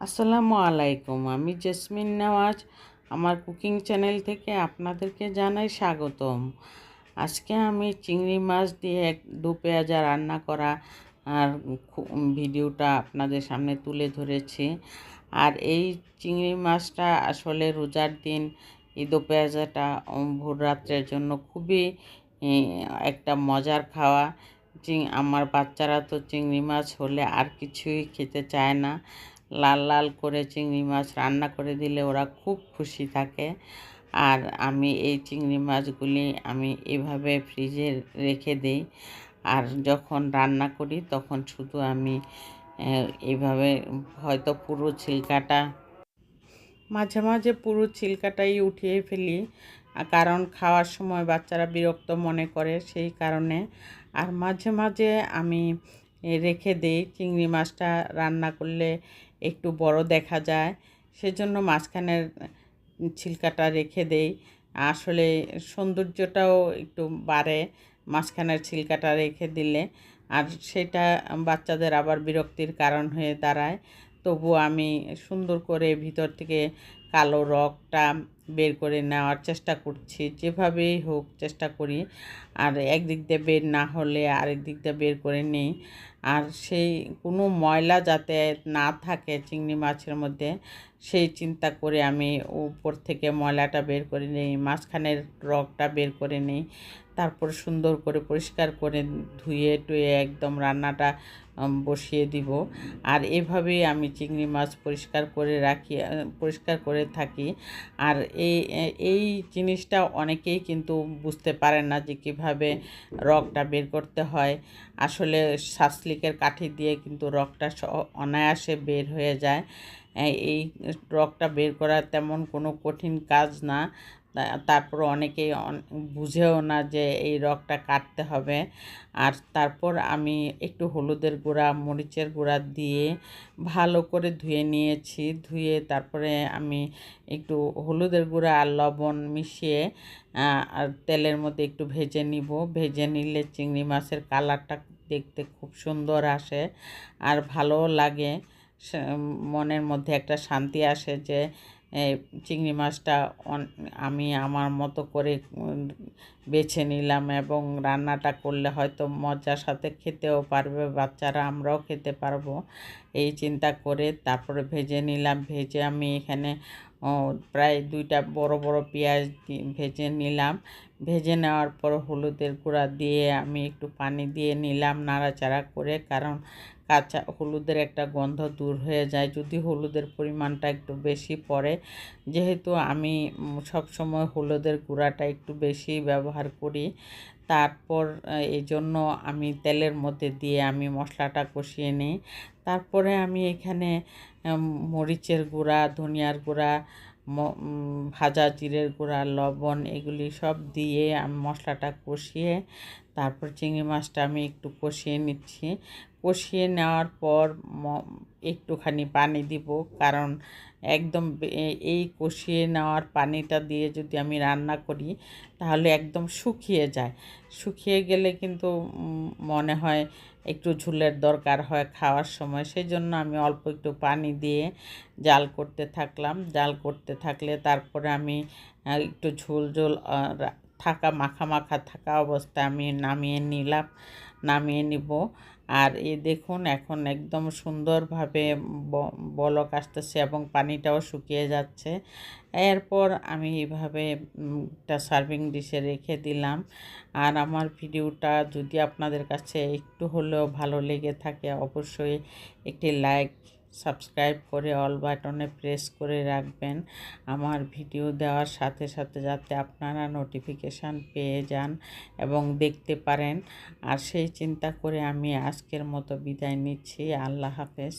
আসসালামু আলাইকুম, আমি জেসমিন নওয়াজ, আমার কুকিং চ্যানেল থেকে আপনাদেরকে জানাই স্বাগতম। আজকে আমি চিংড়ি মাছ দিয়ে এক দু পেঁয়াজা রান্না করা আর ভিডিওটা আপনাদের সামনে তুলে ধরেছি। আর এই চিংড়ি মাছটা আসলে রোজার দিন ও পেঁয়াজাটা ভোর রাত্রের জন্য খুবই একটা মজার খাওয়া। চিং, আমার বাচ্চারা তো চিংড়ি মাছ হলে আর কিছুই খেতে চায় না। লাল লাল করে চিংড়ি মাছ রান্না করে দিলে ওরা খুব খুশি থাকে। আর আমি এই চিংড়ি মাছগুলি আমি এভাবে ফ্রিজে রেখে দিই। আর যখন রান্না করি তখন শুধু আমি এভাবে হয়তো পুরো ছিলকাটা, মাঝে মাঝে পুরো ছিলকাটাই উঠিয়ে ফেলি। কারণ খাওয়ার সময় বাচ্চারা বিরক্ত মনে করে সেই কারণে। আর মাঝে মাঝে আমি রেখে দিই চিংড়ি মাছটা রান্না করলে একটু বড় দেখা যায়। সেজন্য মাঝখানের ছিলকাটা রেখে দেই। আসলে সৌন্দর্যটাও একটু বাড়ে মাঝখানের ছিলকাটা রেখে দিলে। আর সেটা বাচ্চাদের আবার বিরক্তির কারণ হয়ে দাঁড়ায়। তবু আমি সুন্দর করে ভিতর থেকে কালো রগটা বের করে নেওয়ার চেষ্টা করছি, যেভাবেই হোক চেষ্টা করি। আর একদিক দিয়ে বের না হলে আরেক দিক দিয়ে বের করে নিই। আর সেই কোনো ময়লা যাতে না থাকে চিংড়ি মাছের মধ্যে, সেই চিন্তা করে আমি উপর থেকে ময়লাটা বের করে নিই, মাঝখানের রগটা বের করে নিই। তারপর সুন্দর করে পরিষ্কার করে ধুয়ে টুয়ে একদম রান্নাটা বসিয়ে দিব। আর এভাবেই আমি চিংড়ি মাছ পরিষ্কার করে রাখি পরিষ্কার করে থাকি। আর এই এই জিনিসটা অনেকেই কিন্তু বুঝতে পারে না যে কীভাবে রগটা বের করতে হয়। আসলে শাসলিকের কাঠি দিয়ে কিন্তু রগটা অনায়াসে বের হয়ে যায়। এই- রগটা বের করা তেমন কোনো কঠিন কাজ না। তারপর অনেকেই বুঝেও না যে এই রগটা কাটতে হবে। আর তারপর আমি একটু হলুদের গুঁড়া, মরিচের গুঁড়া দিয়ে ভালো করে ধুয়ে নিয়েছি। ধুয়ে তারপরে আমি একটু হলুদের গুঁড়া আর লবণ মিশিয়ে আর তেলের মধ্যে একটু ভেজে নিব। ভেজে নিলে চিংড়ি মাছের কালারটা দেখতে খুব সুন্দর আসে আর ভালোও লাগে। মনের মধ্যে একটা শান্তি আসে যে চিংড়ি মাছটা আমি আমার মতো করে বেছে নিলাম এবং রান্নাটা করলে হয়তো মজার সাথে খেতেও পারবে, বাচ্চারা আমরাও খেতে পারব। এই চিন্তা করে তারপরে ভেজে নিলাম। ভেজে আমি এখানে প্রায় দুইটা বড় বড় পেঁয়াজ ভেজে নিলাম। ভেজে নেওয়ার পর হলুদের গুঁড়া দিয়ে আমি একটু পানি দিয়ে নিলাম নাড়াচাড়া করে, কারণ কাঁচা হলুদের একটা গন্ধ দূর হয়ে যায়। যদি হলুদের পরিমাণটা একটু বেশি পড়ে, যেহেতু আমি সবসময় হলুদের গুঁড়াটা একটু বেশি ব্যবহার করি, তারপর এই জন্য আমি তেলের মধ্যে দিয়ে আমি মশলাটা কষিয়ে নিই। তারপরে আমি এখানে মরিচের গুঁড়া, ধনিয়ার গুঁড়া ভাজা জিরের গুঁড়া, লবণ এগুলি সব দিয়ে আমি মশলাটা কষিয়ে, তারপর চিংড়ি মাছটা আমি একটু কষিয়ে নিচ্ছি। কষিয়ে নেওয়ার পর একটুখানি পানি দিব। কারণ একদম এই কষিয়ে নেওয়ার পানিটা দিয়ে যদি আমি রান্না করি, তাহলে একদম শুকিয়ে যায়। শুকিয়ে গেলে কিন্তু মনে হয় একটু ঝুলের দরকার হয় খাওয়ার সময়। সেই জন্য আমি অল্প একটু পানি দিয়ে জাল করতে থাকলাম। জাল করতে থাকলে তারপরে আমি একটু ঝোল ঝোল থাকা মাখা মাখা থাকা অবস্থায় আমি নামিয়ে নিলাম, নামিয়ে নিব। আর এ দেখুন, এখন একদম সুন্দরভাবে বলক আসতেছে এবং পানিটাও শুকিয়ে যাচ্ছে। এরপর আমি এইভাবে একটা সার্ভিং ডিশে রেখে দিলাম। আর আমার ভিডিওটা যদি আপনাদের কাছে একটু হলেও ভালো লেগে থাকে, অবশ্যই একটি লাইক সাবস্ক্রাইব করে অল বাটনে প্রেস করে রাখবেন। আমার ভিডিও দেওয়ার সাথে সাথে যাতে আপনারা নোটিফিকেশান পেয়ে যান এবং দেখতে পারেন। আর সেই চিন্তা করে আমি আজকের মতো বিদায় নিচ্ছি। আল্লাহ হাফেজ।